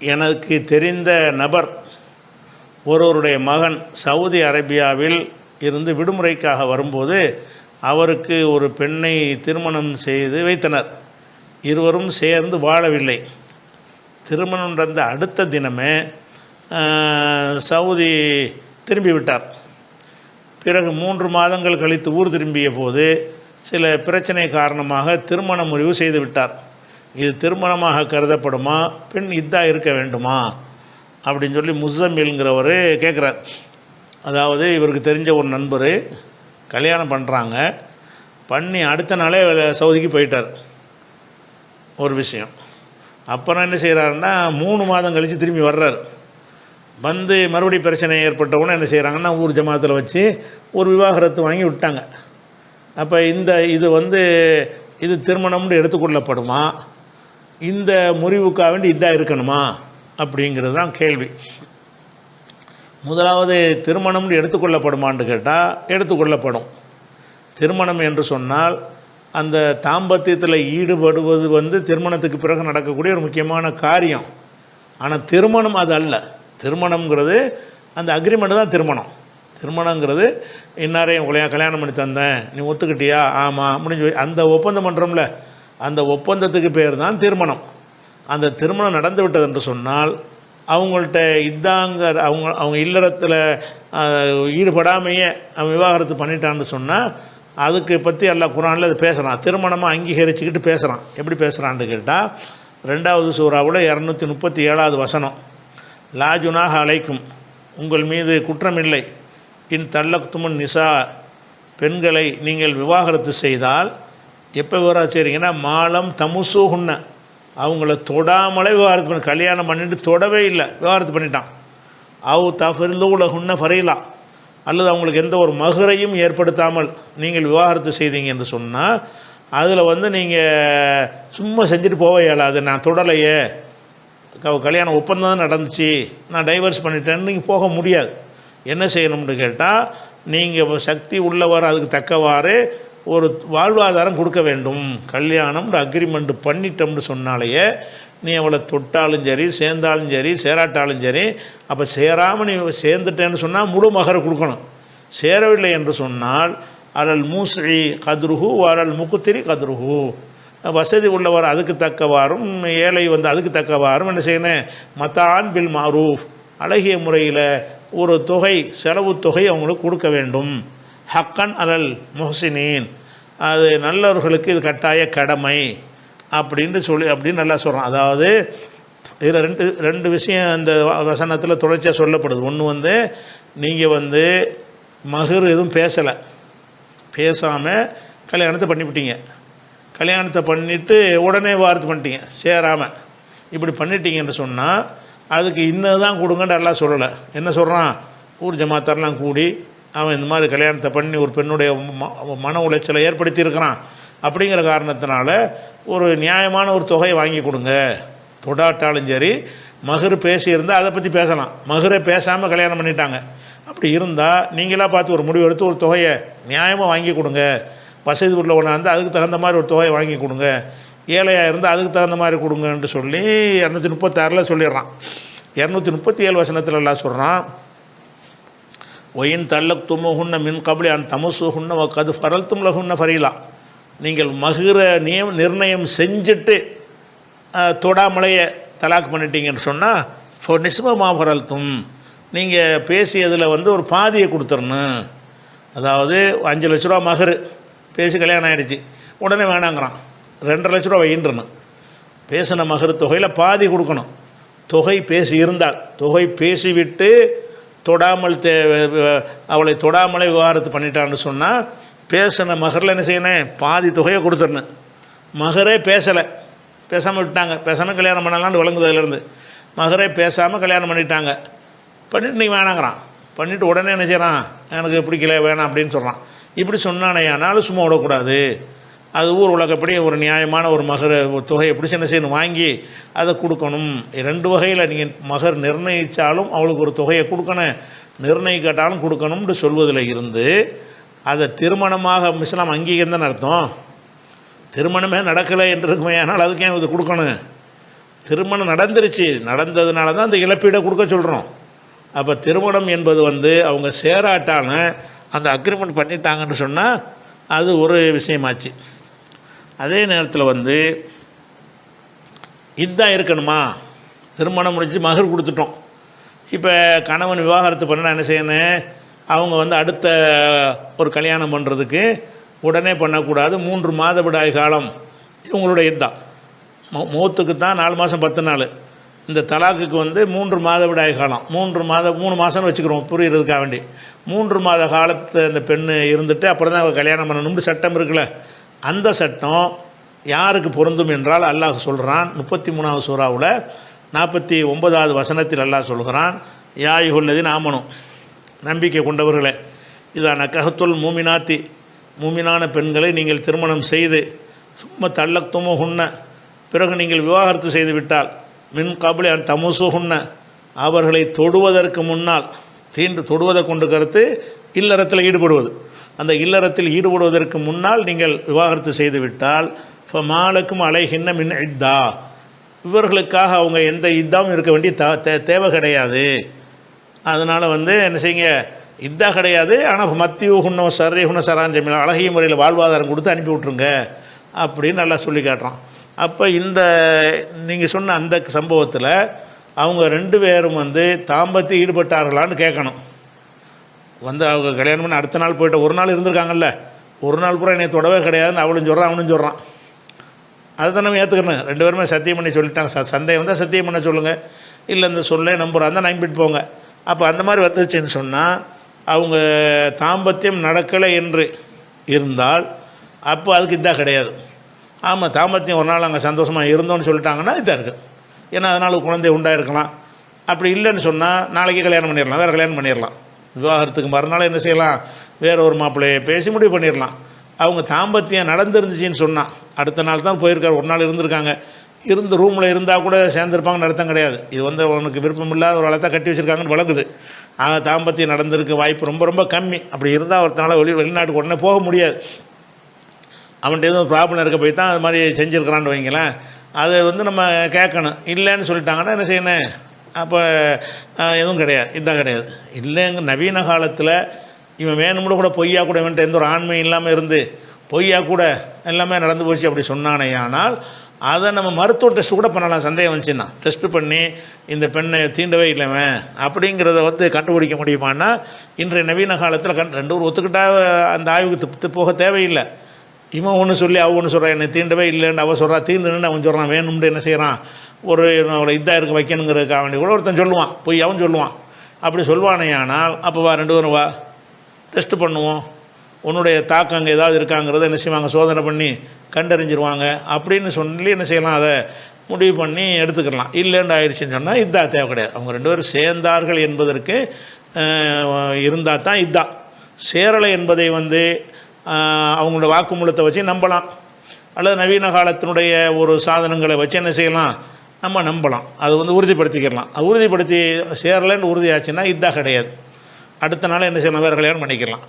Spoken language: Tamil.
எனக்கு தெரிந்த நபர் ஒருவருடைய மகன் சவுதி அரேபியாவில் இருந்து விடுமுறைக்காக வரும்போது அவருக்கு ஒரு பெண்ணை திருமணம் செய்து வைத்தனர். இருவரும் சேர்ந்து வாழவில்லை. திருமணம் நடந்த அடுத்த தினமே சவுதி திரும்பிவிட்டார். பிறகு மூன்று மாதங்கள் கழித்து ஊர் திரும்பிய போது சில பிரச்சனை காரணமாக திருமண முறிவு செய்துவிட்டார். இது திருமணமாக கருதப்படுமா? பெண் இதாக இருக்க வேண்டுமா? அப்படின்னு சொல்லி முசமில்ங்கிறவர் கேட்குறார் அதாவது இவருக்கு தெரிஞ்ச ஒரு நண்பர் கல்யாணம் பண்ணுறாங்க பண்ணி அடுத்த நாளே சவுதிக்கு போயிட்டார். ஒரு விஷயம். அப்புறம் என்ன செய்கிறாருன்னா மூணு மாதம் கழித்து திரும்பி வர்றார். வந்து மறுபடி பிரச்சனை ஏற்பட்டவுடனே என்ன செய்கிறாங்கன்னா ஊர் ஜமாத்தில் வச்சு ஒரு விவாகரத்து வாங்கி விட்டாங்க. அப்போ இந்த இது வந்து இது திருமணம்னு எடுத்துக்கொள்ளப்படுமா இந்த முறிவுக்காக வேண்டி இதாக இருக்கணுமா? அப்படிங்கிறது தான் கேள்வி. முதலாவது திருமணம்னு எடுத்துக்கொள்ளப்படுமான்னு கேட்டால் எடுத்துக்கொள்ளப்படும் திருமணம் என்று சொன்னால் அந்த தாம்பத்தியத்தில் ஈடுபடுவது வந்து திருமணத்துக்கு பிறகு நடக்கக்கூடிய ஒரு முக்கியமான காரியம். ஆனால் திருமணம் அது அல்ல. திருமணம்ங்கிறது அந்த அக்ரிமெண்ட் தான் திருமணம். திருமணங்கிறது இன்னாரையும் உங்களையா கல்யாணம் பண்ணி தந்தேன் நீ ஒத்துக்கிட்டியா? ஆமாம் முடிஞ்சு அந்த ஒப்பந்தம் பண்ணுறோம்ல அந்த ஒப்பந்தத்துக்கு பேர் தான் திருமணம். அந்த திருமணம் நடந்து விட்டது என்று சொன்னால் அவங்கள்ட்ட இதாங்க அவங்க அவங்க இல்லறத்தில் ஈடுபடாமையே அவன் விவாகரத்து பண்ணிட்டான்னு சொன்னால் அதுக்கு பற்றி எல்லாம் குரானில் அது பேசுகிறான் திருமணமாக அங்கீகரிச்சுக்கிட்டு பேசுகிறான் எப்படி பேசுகிறான்னு கேட்டால் ரெண்டாவது சூறாவில் இரநூத்தி முப்பத்தி ஏழாவது வசனம் லாஜுனாக அழைக்கும் உங்கள் மீது குற்றமில்லை. இன் தள்ளக்துமன் நிசா. பெண்களை நீங்கள் விவாகரத்து செய்தால் எப்போ விவகாரம் செய்கிறீங்கன்னா மாலம் தமுசுகுன்ன அவங்கள தொடாமலே விவகாரத்து பண்ணி கல்யாணம் பண்ணிட்டு தொடவே இல்லை. விவகாரத்து பண்ணிட்டான். அவு தஃபிர்லூலகுன்ன ஃபரைலா. அல்லது அவங்களுக்கு எந்த ஒரு மகுரையும் ஏற்படுத்தாமல் நீங்கள் விவாகரத்து செய்தீங்க என்று சொன்னால் அதில் வந்து நீங்கள் சும்மா செஞ்சுட்டு போக இயலாது. நான் தொடலையே. க- ஒப்பந்தம் தான் நடந்துச்சு. நான் டைவர்ஸ் பண்ணிட்டேன்னு நீங்கள் போக முடியாது. என்ன செய்யணும்னு கேட்டால் நீங்கள் சக்தி உள்ளவர் அதுக்கு தக்கவாறு ஒரு வாழ்வாதாரம் கொடுக்க வேண்டும். கல்யாணம் அக்ரிமெண்ட் பண்ணிட்டோம்னு சொன்னாலேயே நீ அவளை தொட்டாலும் சரி சேர்ந்தாலும் சரி சேராட்டாலும் சரி அப்போ சேராமல் நீ சேர்ந்துட்டேன்னு சொன்னால் முழு மகரை கொடுக்கணும். சேரவில்லை என்று சொன்னால் அலல் மூசி கதுருஹு அலல் முக்குத்திரி கதுருஹு. வசதி உள்ளவர் அதுக்கு தக்கவாறும் ஏழை வந்து அதுக்கு தக்கவாறும் என்ன செய்யணும்? மத்தான் பில் மாரூஃப். அழகிய முறையில் ஒரு தொகை செலவு தொகை அவங்களுக்கு கொடுக்க வேண்டும். ஹக்கன் அலல் முஹசினேன். அது நல்லவர்களுக்கு இது கட்டாய கடமை அப்படின்னு சொல்லி அப்படின்னு நல்லா சொல்கிறான் அதாவது இதில் ரெண்டு ரெண்டு விஷயம் அந்த வசனத்தில் தொடர்ச்சியாக சொல்லப்படுது. ஒன்று வந்து நீங்கள் வந்து மகர் எதுவும் பேசலை. பேசாமல் கல்யாணத்தை பண்ணிவிட்டீங்க. கல்யாணத்தை பண்ணிவிட்டு உடனே வார்த்தை பண்ணிட்டீங்க சேராமல் இப்படி பண்ணிட்டீங்கன்னு சொன்னால் அதுக்கு இன்னதான் கொடுங்கன்னு எல்லாம் சொல்லலை. என்ன சொல்கிறான் ஊர் ஜமாத்தாரெலாம் கூடி அவன் இந்த மாதிரி கல்யாணத்தை பண்ணி ஒரு பெண்ணுடைய ம- மன உளைச்சலை ஏற்படுத்தியிருக்கிறான். அப்படிங்கிற காரணத்தினால ஒரு நியாயமான ஒரு தொகையை வாங்கி கொடுங்க. தொடாட்டாலும் சரி மகர் பேசியிருந்தால் அதை பற்றி பேசலாம். மகரை பேசாமல் கல்யாணம் பண்ணிட்டாங்க. அப்படி இருந்தால் நீங்களாக பார்த்து ஒரு முடிவு எடுத்து ஒரு தொகையை நியாயமாக வாங்கி கொடுங்க. வசதி உள்ளவனாக இருந்தால் அதுக்கு தகுந்த மாதிரி ஒரு தொகையை வாங்கி கொடுங்க. ஏழையாக இருந்தால் அதுக்கு தகுந்த மாதிரி கொடுங்கன்ட்டு சொல்லி இரநூத்தி முப்பத்தாறில் சொல்லிடுறான். இரநூத்தி முப்பத்தி ஏழு வசனத்தில் எல்லாம் சொல்கிறான் ஒயின் தள்ளக் தும்முகுன்ன மின் கபலி அன் தமசுகுன்ன கது ஃபரல் தும்லகுன்ன ஃபரீலா நீங்கள் மகிர நியம் நிர்ணயம் செஞ்சுட்டு தொடாமலையை தலாக் பண்ணிட்டீங்கன்னு சொன்னால் ஃபோ நிஸ்பமா ஃபரல்தும். நீங்கள் பேசியதில் வந்து ஒரு பாதியை கொடுத்துடணும் அதாவது அஞ்சு லட்ச ரூபா மகரு. பேசி கல்யாணம் ஆகிடுச்சு உடனே வேணாங்கிறான். ரெண்டரை லட்ச ரூபா வையின்றணும். பேசின மகரு தொகையில் பாதி கொடுக்கணும். தொகை பேசி இருந்தால் தொகை பேசிவிட்டு தொடாமல் தே அவளை தொடாமலே விவாகரத்து பண்ணிட்டான்னு சொன்னால் பேசின மகரில் என்ன செய்யணும் பாதி தொகையை கொடுத்துடணும். மகரே பேசலை. பேசாமல் விட்டாங்க பேசாமல் கல்யாணம் பண்ணலான்னு விளங்குததிலேருந்து மகரே பேசாமல் கல்யாணம் பண்ணிட்டாங்க. பண்ணிட்டு நீ வேணாங்கிறான். பண்ணிவிட்டு உடனே என்ன செய்கிறான் எனக்கு பிடிக்கல வேணாம் அப்படின்னு சொல்கிறான் இப்படி சொன்னானே ஆனாலும் சும்மா விடக்கூடாது. அது ஊர் உலகப்படி ஒரு நியாயமான ஒரு மகர் ஒரு தொகையை பிடிச்சி என்ன செய்யணும்? வாங்கி அதை கொடுக்கணும். ரெண்டு வகையில் நீங்கள் மகர் நிர்ணயித்தாலும் அவளுக்கு ஒரு தொகையை கொடுக்கணும். நிர்ணயிக்கட்டாலும் கொடுக்கணும்னு சொல்வதில் இருந்து அதை திருமணமாக இஸ்லாம் அங்கீகம் தானே அர்த்தம்? திருமணமே நடக்கலை என்று இருக்குமே ஆனால் அதுக்கு ஏன் இது கொடுக்கணும்? திருமணம் நடந்துருச்சு. நடந்ததுனால தான் அந்த இழப்பீடை கொடுக்க சொல்கிறோம் அப்போ திருமணம் என்பது வந்து அவங்க சேராட்டான அந்த அக்ரிமெண்ட் பண்ணிட்டாங்கன்னு சொன்னால் அது ஒரு விஷயமாச்சு. அதே நேரத்தில் வந்து இதுதான் இருக்கணுமா? திருமணம் முடிஞ்சு மகர் கொடுத்துட்டோம். இப்போ கணவன் விவாகரத்து பண்ணா என்ன செய்யணும் அவங்க வந்து அடுத்த ஒரு கல்யாணம் பண்ணுறதுக்கு உடனே பண்ணக்கூடாது. மூன்று மாதவிடாய் காலம். இவங்களுடைய இதுதான் மௌ மௌத்துக்கு தான் நாலு மாதம் பத்து நாள். இந்த தலாக்குக்கு வந்து மூன்று மாதவிடாய் காலம். மூன்று மாத மூணு மாதம்னு வச்சுக்கிறோம் புரிகிறதுக்காக வேண்டி. மூன்று மாத காலத்து அந்த பெண்ணு இருந்துட்டு அப்புறம் தான் அவங்க கல்யாணம் பண்ணணும்னு சட்டம் இருக்குல்ல. அந்த சட்டம் யாருக்கு பொருந்தும் என்றால் அல்லாஹ் சொல்கிறான் முப்பத்தி மூணாவது சூறாவில் நாற்பத்தி ஒன்பதாவது வசனத்தில் அல்லாஹ் சொல்கிறான் யாயுகுள்ளதி நாமனும் நம்பிக்கை கொண்டவர்களே இதான நக்ககத்துல் மூமினாத்தி மூமினான பெண்களை நீங்கள் திருமணம் செய்து சும்மா தள்ளக்துமோ உண்ண பிறகு நீங்கள் விவாகரத்து செய்து விட்டால் மின் கபலி அன் தமுசு உண்ண அவர்களை தொடுவதற்கு முன்னால் தீண்டு தொடுவதை கொண்டு கருத்து இல்லறத்தில் ஈடுபடுவது. அந்த இல்லறத்தில் ஈடுபடுவதற்கு முன்னால் நீங்கள் விவாகரத்து செய்துவிட்டால் இப்போ மாலுக்கும் அலைகின்ன மின் இத்தா இவர்களுக்காக அவங்க எந்த இதாகவும் இருக்க வேண்டிய தே- தேவை கிடையாது. அதனால் வந்து என்ன செய்யுங்க? இதா கிடையாது. ஆனால் மத்திய உகுண்ணம் சரி உண்ண சராஞ்சமில் அழகிய முறையில் வாழ்வாதாரம் கொடுத்து அனுப்பி விட்ருங்க அப்படின்னு நல்லா சொல்லி காட்டுறான். அப்போ இந்த நீங்கள் சொன்ன அந்த சம்பவத்தில் அவங்க ரெண்டு பேரும் வந்து தாம்பத்தி ஈடுபட்டார்களான்னு கேட்கணும். வந்து அவங்க கல்யாணம் பண்ணி அடுத்த நாள் போயிட்டு ஒரு நாள் இருந்திருக்காங்கல்ல. ஒரு நாள் பூரா என்னை தொடவே கிடையாதுன்னு அவளும் சொல்கிறான் அவனும் சொல்கிறான் அதை தான் நம்ம ஏற்றுக்கணும் ரெண்டு பேருமே சத்தியம் பண்ணி சொல்லிட்டாங்க. ச சந்தேகம் தான் சத்தியம் பண்ண சொல்லுங்கள் இல்லை இந்த சொல்லே நம்புகிறான் தான் நம்பிட்டு போங்க. அப்போ அந்த மாதிரி வந்துருச்சுன்னு சொன்னால் அவங்க தாம்பத்தியம் நடக்கலை என்று இருந்தால் அப்போ அதுக்கு இதாக கிடையாது. ஆமாம் தாம்பத்தியம் ஒரு நாள் அங்கே சந்தோஷமாக இருந்தோம்னு சொல்லிட்டாங்கன்னா இதாக இருக்குது ஏன்னா அதனால் குழந்தை உண்டாயிருக்கலாம். அப்படி இல்லைன்னு சொன்னால் நாளைக்கு கல்யாணம் பண்ணிடலாம். வேறு கல்யாணம் பண்ணிடலாம். விவாகரத்துக்கு மறுநாள் என்ன செய்யலாம்? வேறு ஒரு மாப்பிள்ளையை பேசி முடிவு பண்ணிடலாம் அவங்க தாம்பத்தியம் நடந்துருந்துச்சின்னு சொன்னால் அடுத்த நாள் தான் போயிருக்கார். ஒரு நாள் இருந்திருக்காங்க. இருந்து ரூமில் இருந்தால் கூட சேர்ந்துருப்பாங்க நடத்தம் கிடையாது. இது வந்து அவனுக்கு விருப்பம் இல்லாத ஒரு ஆளை கட்டி வச்சுருக்காங்கன்னு வழங்குது ஆக தாம்பத்தியம் நடந்திருக்க வாய்ப்பு ரொம்ப ரொம்ப கம்மி. அப்படி இருந்தால் ஒருத்தனால வெளி வெளிநாட்டுக்கு உடனே போக முடியாது. அவன்கிட்ட எதுவும் ப்ராப்ளம் இருக்க போய் தான் அது மாதிரி செஞ்சுருக்கிறான்னு வைங்களேன். அதை வந்து நம்ம கேட்கணும். இல்லைன்னு சொல்லிட்டாங்கன்னா என்ன செய்யணும்? அப்போ எதுவும் கிடையாது. இதுதான் கிடையாது. இல்லைங்க நவீன காலத்தில் இவன் வேணும்னு கூட பொய்யா கூட இவன்ட்டு எந்த ஒரு ஆண்மையும் இல்லாமல் இருந்து பொய்யா கூட எல்லாமே நடந்து போச்சு அப்படி சொன்னானே. ஆனால் அதை நம்ம மருத்துவ டெஸ்ட் கூட பண்ணலாம். சந்தேகம் வந்துச்சுன்னா. டெஸ்ட் பண்ணி இந்த பெண்ணை தீண்டவே இல்லைவன் அப்படிங்கிறத வந்து கண்டுபிடிக்க முடியுமான்னா இன்றைய நவீன காலத்தில் கண் ரெண்டு ஊர் ஒத்துக்கிட்டா அந்த ஆய்வுக்கு போக தேவையில்லை. இவன் ஒன்று சொல்லி அவன் ஒன்று சொல்கிறான் என்னை தீண்டவே இல்லைன்னு அவன் சொல்கிறா தீண்டுன்னு அவன் சொல்கிறான் வேணும்னு என்ன செய்கிறான் ஒரு அவளை இதாக இருக்க வைக்கணுங்கிறதுக்காக வேண்டி கூட ஒருத்தன் சொல்லுவான். போய் அவன் சொல்லுவான். அப்படி சொல்வானே ஆனால் அப்போ வா ரெண்டு பேரும் வா. டெஸ்ட் பண்ணுவோம். உன்னுடைய தாக்கம் அங்கே ஏதாவது இருக்காங்கிறத என்ன செய்வாங்க? சோதனை பண்ணி கண்டறிஞ்சிருவாங்க. அப்படின்னு சொல்லி என்ன செய்யலாம்? அதை முடிவு பண்ணி எடுத்துக்கலாம். இல்லைன்னு ஆயிடுச்சுன்னு சொன்னால் இதா தேவை கிடையாது. அவங்க ரெண்டு பேரும் சேர்ந்தார்கள் என்பதற்கு இருந்தால் தான் இதான் சேரலை என்பதை வந்து அவங்களோட வாக்குமூலத்தை வச்சு நம்பலாம். அல்லது நவீன காலத்தினுடைய ஒரு சாதனங்களை வச்சு என்ன செய்யலாம்? நம்ம நம்பலாம். அது வந்து உறுதிப்படுத்திக்கலாம் அது உறுதிப்படுத்தி சேரலைன்னு உறுதியாச்சுன்னா இதாக கிடையாது. அடுத்த நாள் என்ன செய்யணும்? வேறு கல்யாணம் பண்ணிக்கலாம்.